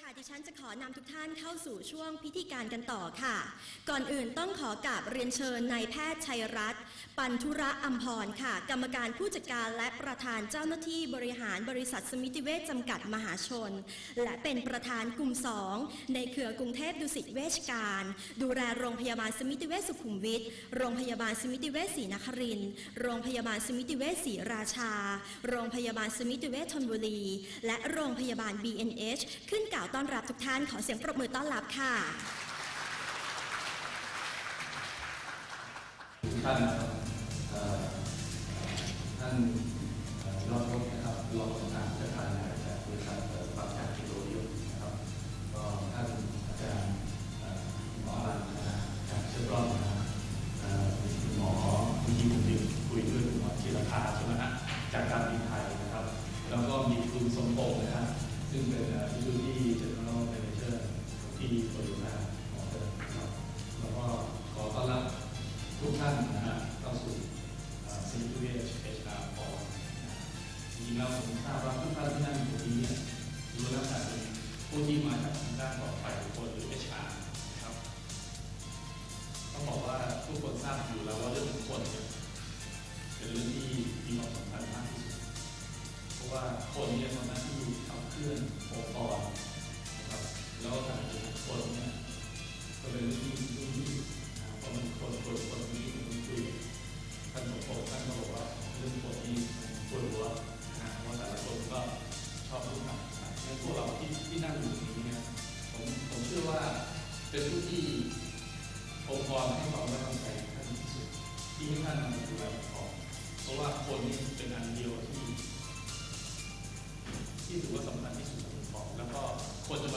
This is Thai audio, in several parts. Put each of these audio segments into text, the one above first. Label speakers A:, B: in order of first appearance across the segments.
A: ค่ะ ดิฉันจะขอนำทุกท่านเข้าสู่ช่วงพิธีการกันต่อค่ะ ก่อนอื่นต้องขอกราบเรียนเชิญนายแพทย์ชัยรัตน์ปันธุระอัมพรค่ะ กรรมการผู้จัดการและประธานเจ้าหน้าที่บริหารบริษัทสมิติเวชจำกัดมหาชน และเป็นประธานกลุ่มสองในเครือกรุงเทพดุสิตเวชการ ดูแลโรงพยาบาลสมิติเวชสุขุมวิทโรงพยาบาลสมิติเวชศรีนครินโรงพยาบาลสมิติเวชศรีราชา โรงพยาบาลสมิติเวชธนบุรี และโรงพยาบาล BNH ขึ้นกับาวต้อนรับทุกท่านขอเสียงปรบมือต้อนรับค่ะ
B: ท่านท่านรองนะครับรองประธานประธาน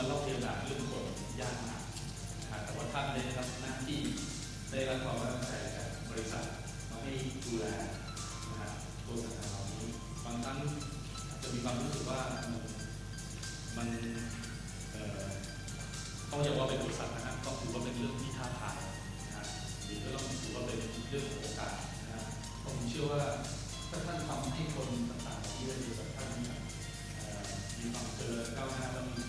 B: เล่าเทียนหลักเรื่องคนยากมากนะครับแต่ว่าท่านได้รับหน้าที่ได้รับความไว้วางใจจากบริษัทมาให้ดูแลนะครับตัวสถานเหล่านี้บางครั้งจะมีความรู้สึกว่ามันมันต้องเรียกว่าเป็นบริษัทนะครับก็ถือว่าเป็นเรื่องที่ท้าทายนะครับหรือก็ต้องถือว่าเป็นเรื่องของโอกาสนะครับผมเชื่อว่าถ้าท่านทำให้คนต่างๆที่ได้อยู่กับท่านมีความเจริญก้าวหน้าและมี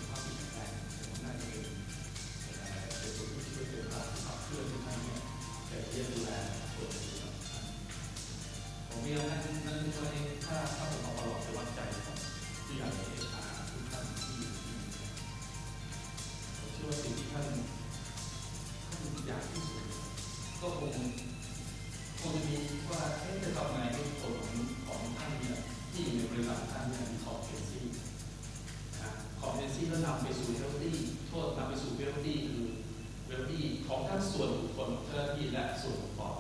B: ก็นำไปสู่เฮลตี้โทษนำไปสู่เวลตี้คือเวลตี้ของทั้งส่วนบุคคลเทอร์พีและส่วนประกอ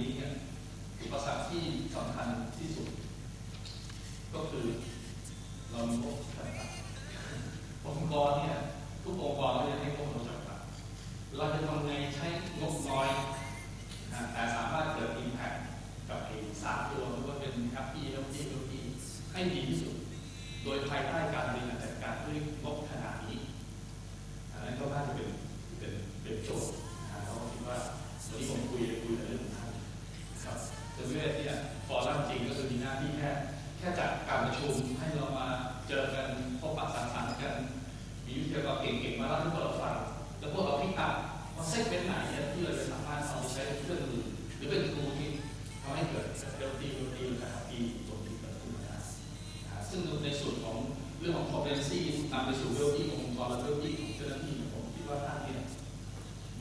B: นี้เนี่ยอุปสรรคที่สำคัญที่สุด ก็คือเรามีโรค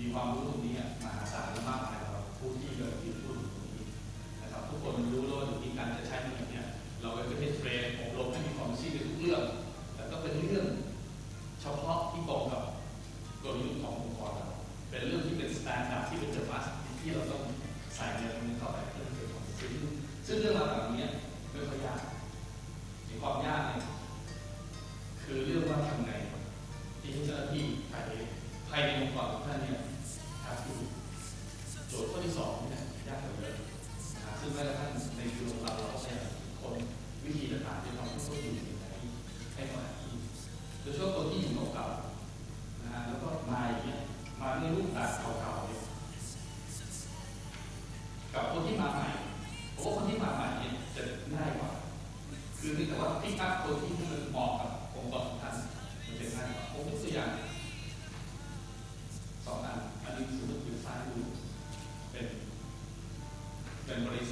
B: ีความรู้ตรงนี้มหาศาลมากมายครับผู้ที่เกิดที่พูดตรงนี้นะครับทุกคนรู้แล้วอยู่ที่การจะใช้มันเนี่ยเราไปเป็นเทรนอบรมให้มีความรู้ในทุกเรื่องแต่ก็เป็นเรื่องเฉพาะที่ตรงกับกลยุทธ์ขององค์กรเราเป็นเรื่องที่เป็นสแตนดาร์ดที่เป็นเจมัสที่เราต้องใส่เงินเข้าไปเพื่อเกิดความซึ่งซึ่งเรื่องราวแบบนี้ไม่ค่อยยากมีความยากเนี่ยคือเรื่องว่าทำไงที่เจ้าหน้าที่ภายในภายในองค์กรของท่านเนี่ย โจทย์ข้อที่สองเนี่ยยากกว่าเยอะนะซึ่งแม้กระทั่งในยุโรปเราเราก็พยายคนวิธีต่างๆที่ทำให้เขาอยู่ในไหนให้มาหาที่โดยเฉพาะคนที่ เป็นบริ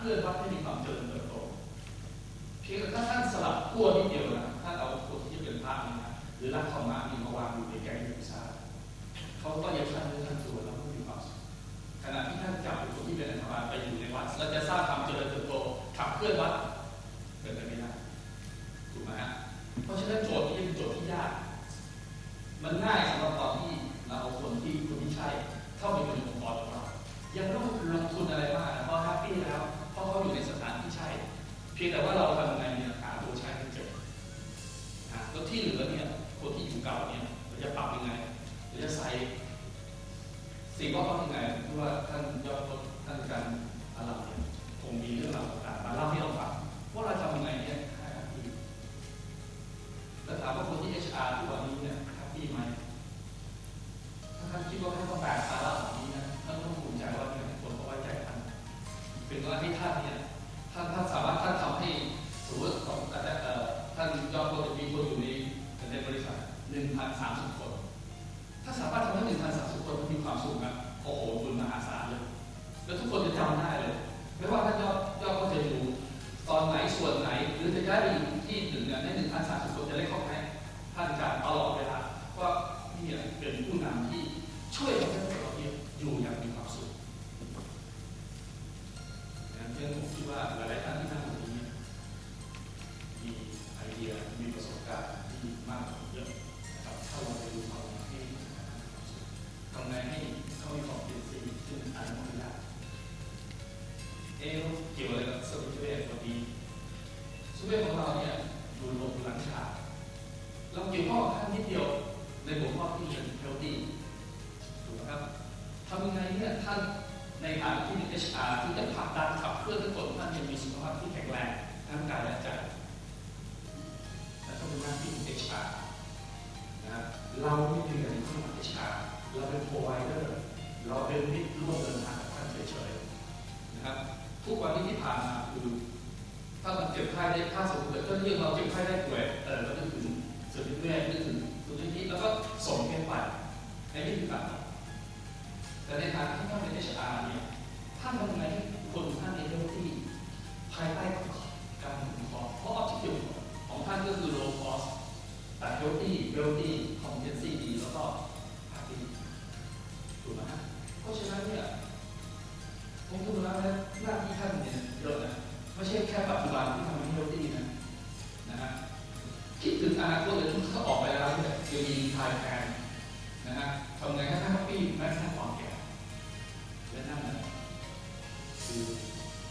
B: เพื่อนวัดให้มีความเจริญเติบโตเพียงแต่ถ้าท่านสลับขั้วนิดเดียวนะท่านเอาคนที่เป็นพระนี่นะหรือรักธรรมะมีมาวางอยู่ในแก๊งยุทธศาสตร์เขาก็ยังท่านด้วยท่านตัวแล้วก็มีความสุขขณะที่ท่านจับคนที่เป็นธรรมะไปอยู่ในวัดแล้วจะสร้างความ พียงแต่ว่าเราทำยังไงเนี่ยหาตัวใช้ให้เจอนะแล้วที่เหลือเนี่ยคนที่อยู่เก่าเนี่ยเราจะปรับยังไงเราจะใส่สิ่งว่าเขายังไงเพราะว่าท่านยอดท่านอาจารย์อารัมเนี่ยคงมีเรื่องราวต่างๆมาเล่าให้เราฟังว่าเราทำยังไงเนี่ยให้แฮปปี้แล้วถามว่าคนที่ HR ทุกวันนี้เนี่ยแฮปปี้ไหมถ้าท่านคิดว่าท่านต้องแบกภาระแบบนี้นะท่านต้องภูมิใจว่าเนี่ยคนเขาไว้ใจท่านเป็นว่าให้ท่านเนี่ยท่านท่านสา ท่านยอดคนมีคนอยู่ในในบริษัทหนึ่งพันสามสิบคน ถ้าสามารถทำให้หนึ่งพันสามสิบคนมีความสุขนะโอ้โหคุณมหาศาลเลย แล้วทุกคนจะจำได้เลย ไม่ว่าท่านยอดยอดก็จะอยู่ตอนไหนส่วนไหน หรือจะย้ายไปอยู่ที่หนึ่งเนี่ยในหนึ่งพันสามสิบคนจะได้ข้าไปท่านจารย์ตลอดเวลาว่านี่ยเป็นผู้นำที่ช่วยให้เราเนี่ยอยู่อย่างมีความสุขดังนั้นผมคิดว่า ที่เป็น HR ที่จะผลักดันขับเคลื่อนทุกคนท่านยังมีสุขภาพที่แข็งแรงทั้งกายและใจและต้องเป็นหน้าที่ของ HR นะครับเราไม่เป็นอย่างที่มา HR เราเป็น provider เราเป็นมิตรร่วมเดินทางกับท่านเฉยๆนะครับทุกวันนี้ที่ผ่านมาคือถ้ามันเจ็บไข้ได้ถ้าสมมติเจ้าหน้าที่เราเจ็บไข้ได้ป่วยเออเราจะถึงสุดที่แม่นึกถึงสุดที่แล้วก็ส่งแค่ไปในนี่คือการแต่ในทางที่ท่านเป็น HR เนี่ย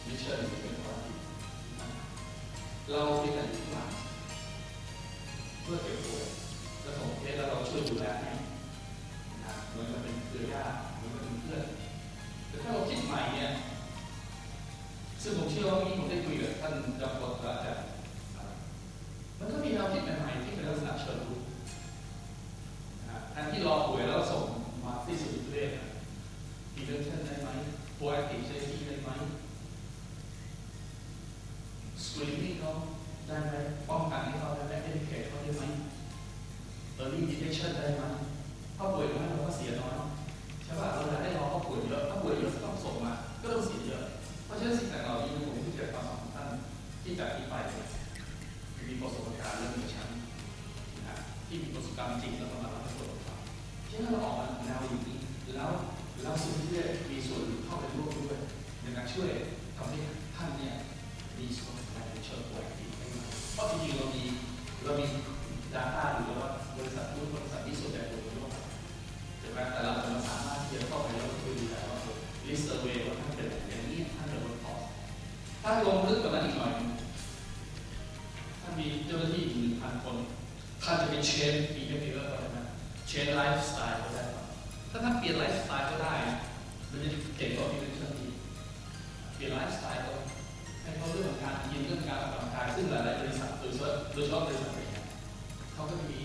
B: มิชชั่นที่เป็นความดีเราเป็นกันอยู่ข้างหลังเพื่อเก็บตัวและส่งเคสแล้วเราช่วยดูแลให้นะเหมือนกับเป็นเครือญาติเหมือนกับเป็นเพื่อนแต่ถ้าเราคิดใหม่เนี่ยซึ่งผมเชื่อว่านี้ผมได้คุยกับท่านดรและอาจารย์ ได้ไหมป้องกันให้เขาได้ไหม educate เขาได้ไหม early detection ได้ไหมถ้าป่วยน้อยเราก็เสียน้อยใช่ป่ะเราอยากให้น้องเขาป่วยเยอะถ้าป่วยเยอะก็ต้องส่งมา ก็ต้องเสียเยอะ เพราะฉะนั้นสิ่งต่างๆเหล่านี้ผมที่เกิดความสำคัญที่จากที่ไปเนี่ยมีประสบการณ์เรื่องนี้ชั้นนะฮะที่มีประสบการณ์จริงแล้วก็มาเล่าให้คนฟังฉะนั้นเราออกมาแนวอย่างนี้แล้วแล้วสิ่งที่ได้มีส่วนเข้าไปร่วมด้วยใน การช่วยทำให้ท่านเนี่ยมีส่วนในการเชิงป่วดีขึ้นเพราะจริงๆเรามีเรามี Data ยเฉพาะโดยเฉพาะบริษัทใหญ่เขาก็จะมี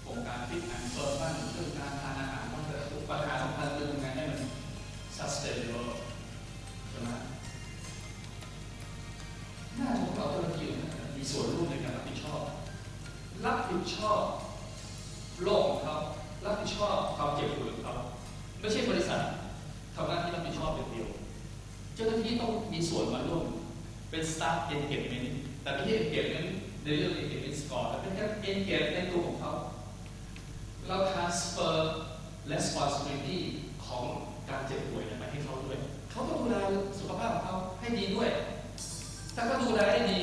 B: โครงการฟิตแอนเฟิร์มบ้างเรื่องการทานอาหารบ้างแต่ปัญหาสำคัญคือทำไงให้มัน sustainable ใช่ไหมหน้าของเราเจ้าหน้าที่นะมีส่วนร่วมในการรับผิดชอบ รับผิดชอบโลกของเขารับผิดชอบความเจ็บปวยของเขาไม่ใช่บริษัททำหน้าที่รับผิดชอบเป็นเดียว เจ้าหน้าที่ต้องมีส่วนมาร่วมเป็น staff engagement แต่ไม่ใช่ engagement ในเรื่อง engagement score แต่เป็นแค่ engage ในตัวของเขาเรา transfer responsibility ของการเจ็บป่วยมาให้เขาด้วย เขาต้องดูแลสุขภาพของเขาให้ดีด้วย ถ้าเขาดูแลได้ดี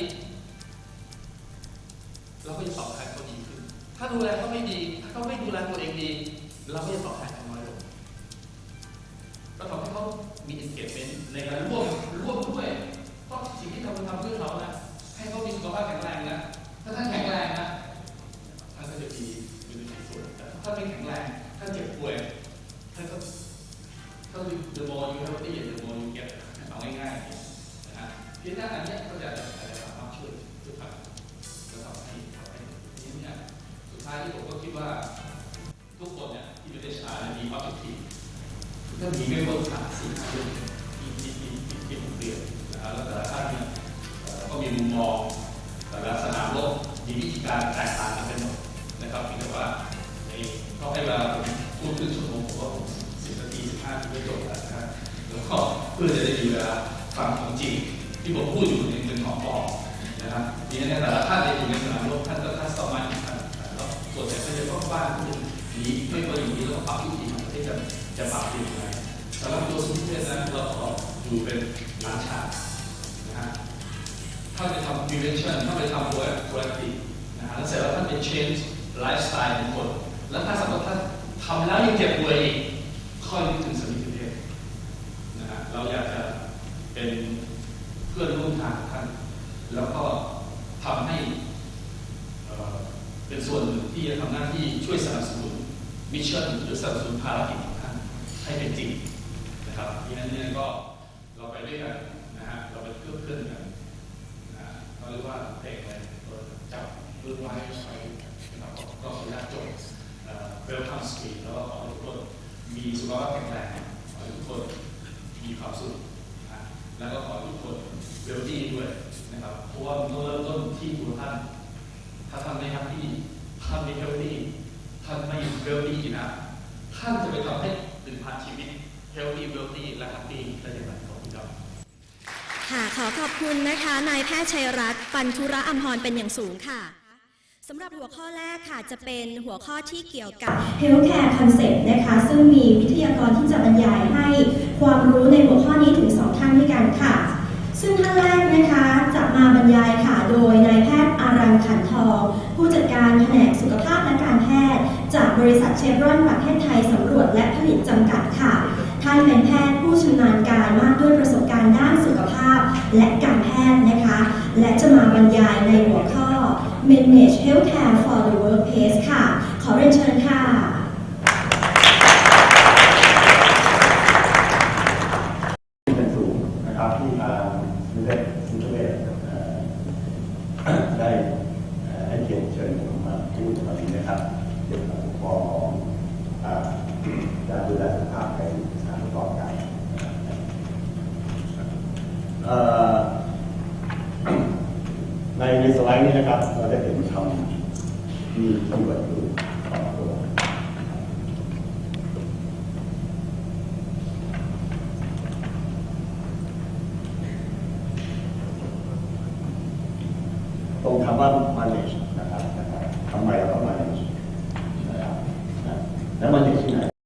B: เราก็จะตอบแทนเขาดีขึ้น ถ้าดูแลเขาไม่ดี ถ้าเขาไม่ดูแลตัวเองดี เราก็จะตอบแทนเขาน้อยลงเราทำให้เขามี engagement ในการร่วมร่วมด้วยเพราะสิ่งที่เราทำเพื่อเขานะให้เขามีสุขภาพแข็งแรงนะ มีไม่เวิร์กขาดสี่ห้าเรื่องที่ที่ที่ที่ผมเรียนนะครับแล้วแต่ละท่านเนี่ยก็มีมุมมองแต่ละสนามรบมีวิธีการแตกต่างกันไปหมดนะครับเพียงแต่ว่าในก็ให้เวลาผมพูดครึ่งชั่วโมงผมว่าผมสิบนาทีสิบห้านาทีก็จบแล้วนะครับแล้วก็เพื่อจะได้มีเวลาฟังของจริงที่ผมพูดอยู่เนี่ยเป็นของปลอมนะครับทีนี้แต่ละท่านเนี่ยอยู่ในสนามรบท่านก็ทัศน์มันท่านแล้วส่วนใหญ่ก็จะต้องบ้านที่หนีไม่มาอยู่นี่แล้วก็ปรับวิธีที่จะจะปรับเปลี่ยน ตัวสมุทรนั้นเราขออยู่เป็นล้านชาตินะฮะถ้าไปทำ prevention ถ้าไปทำ proactive นะฮะแล้วเสร็จแล้วท่านไป change lifestyle ของคนแล้วถ้าสมมติท่านทำแล้วยังเจ็บป่วยอีกค่อยนึกถึงสมิติเวชนะฮะเราอยากจะเป็นเพื่อนร่วมทางท่าน แล้วก็ทำให้เอ่อเป็นส่วนหนึ่งที่จะทำหน้าที่ช่วยสนับสนุนมิชชั่นหรือสนับสนุนภารกิจของท่านให้เป็นจริง นะครับทีนั้นเนี่ยก็เราไปด้วยกันนะฮะเราไปเพื่อนเพื่อนกันนะฮะเขาเรียกว่าเพลงอะไรตัวจับมือไว้ไปนะครับก็ก็ขออนุญาตจบเวลคัมสปีดแล้วก็ขอทุกคนมีสุขภาพแข็งแรงขอให้ทุกคนมีความสุขนะฮะแล้วก็ขอให้ทุกคนเวลดี้ด้วยนะครับเพราะว่ามันต้องเริ่มต้นที่ตัวท่าน ถ้าท่านไม่แฮปปี้ท่านไม่เฮลตี้ ท่านไม่เวลตี้นะ ท่านจะไปทำให้หนึ่งพันชี วิตเฮลตี้เวลตี้และแฮปปี้ได้อย่างไรขอบคุณครับ
A: ค่ะขอขอบคุณนะคะนายแพทย์ชัยรัตน์ปันธุระอัมพรเป็นอย่างสูงค่ะสำหรับหัวข้อแรกค่ะจะเป็นหัวข้อที่เกี่ยวกับ
C: Healthcare Concept นะคะ ซึ่งมีวิทยากรที่จะบรรยายให้ความรู้ในหัวข้อนี้ถึง 2 ท่านด้วยกันค่ะ ซึ่งท่านแรกนะคะจะมาบรรยายค่ะโดยนายแพทย์อารันขันทอง ผู้จัดการแผนกสุขภาพและการแพทย์ จากบริษัทเชฟรอนประเทศไทยสำรวจและผลิตจำกัดค่ะ ท่านเป็นแพทย์ผู้ชำนาญการมากด้วยประสบการณ์ด้านสุขภาพและการแพทย์นะคะ และจะมาบรรยายในหัวข้อ Manage Healthcare for the Workplace ค่ะ ขอเรียนเชิญค่ะ
D: ที่เป็นสูงนะครับที่ทางมิเล็กมิเล็กได้เอ่อให้เกียรติเชิญผมมาพูดวันนี้นะครับเกี่ยวกับหัวข้อของอ่าการดู แลสุขภาพในสถานประกอบการในในสไลด์นี้นะครับ เราจะเห็นคำมีคีย์เวิร์ดอยู่